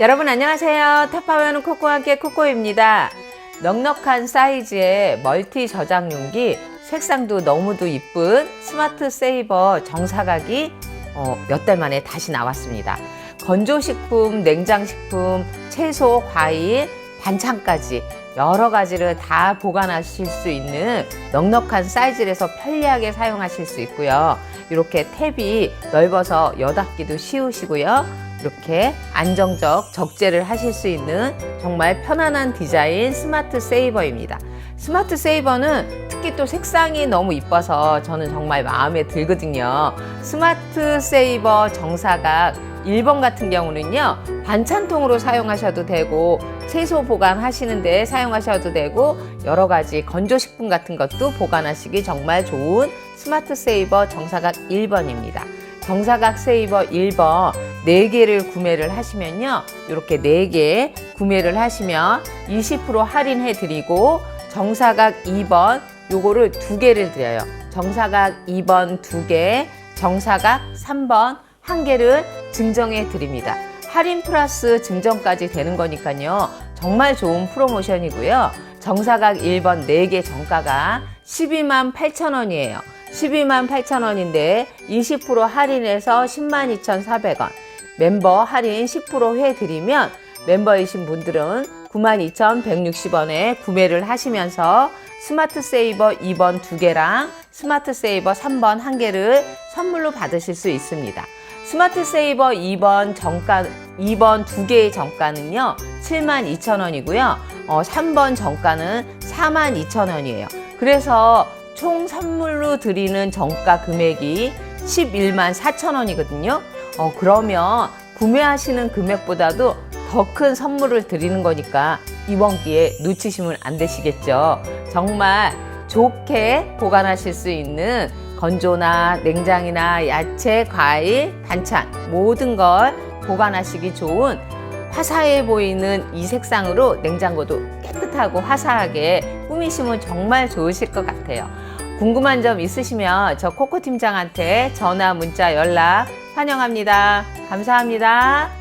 여러분 안녕하세요. 탑파워는 코코와 함께 코코입니다. 넉넉한 사이즈의 멀티 저장 용기, 색상도 너무도 이쁜 스마트 세이버 정사각이 어, 몇 달 만에 다시 나왔습니다. 건조식품, 냉장식품, 채소, 과일, 반찬까지 여러 가지를 다 보관하실 수 있는 넉넉한 사이즈라서 편리하게 사용하실 수 있고요. 이렇게 탭이 넓어서 여닫기도 쉬우시고요. 이렇게 안정적 적재를 하실 수 있는 정말 편안한 디자인 스마트 세이버입니다. 스마트 세이버는 특히 또 색상이 너무 이뻐서 저는 정말 마음에 들거든요. 스마트 세이버 정사각 1번 같은 경우는요, 반찬통으로 사용하셔도 되고, 채소 보관하시는데 사용하셔도 되고, 여러 가지 건조식품 같은 것도 보관하시기 정말 좋은 스마트 세이버 정사각 1번입니다. 정사각 세이버 1번 4개를 구매를 하시면요. 이렇게 4개 구매를 하시면 20% 할인해 드리고 정사각 2번 요거를 2개를 드려요. 정사각 2번 2개, 정사각 3번 1개를 증정해 드립니다. 할인 플러스 증정까지 되는 거니까요. 정말 좋은 프로모션이고요. 정사각 1번 4개 정가가 12만 8천 원이에요. 12만 8천 원인데 20% 할인해서 10만 2,400원. 멤버 할인 10% 해드리면 멤버이신 분들은 92,160원에 구매를 하시면서 스마트 세이버 2번 2개랑 스마트 세이버 3번 1개를 선물로 받으실 수 있습니다. 스마트 세이버 2번 정가 2번 2개의 정가는요. 72,000원이고요. 어, 3번 정가는 42,000원이에요. 그래서 총 선물로 드리는 정가 금액이 11만 4천 원이거든요. 어, 그러면 구매하시는 금액보다도 더 큰 선물을 드리는 거니까 이번 기회에 놓치시면 안 되시겠죠. 정말 좋게 보관하실 수 있는 건조나 냉장이나 야채, 과일, 반찬 모든 걸 보관하시기 좋은 화사해 보이는 이 색상으로 냉장고도 깨끗하고 화사하게 꾸미시면 정말 좋으실 것 같아요. 궁금한 점 있으시면 저 코코 팀장한테 전화, 문자, 연락 환영합니다. 감사합니다.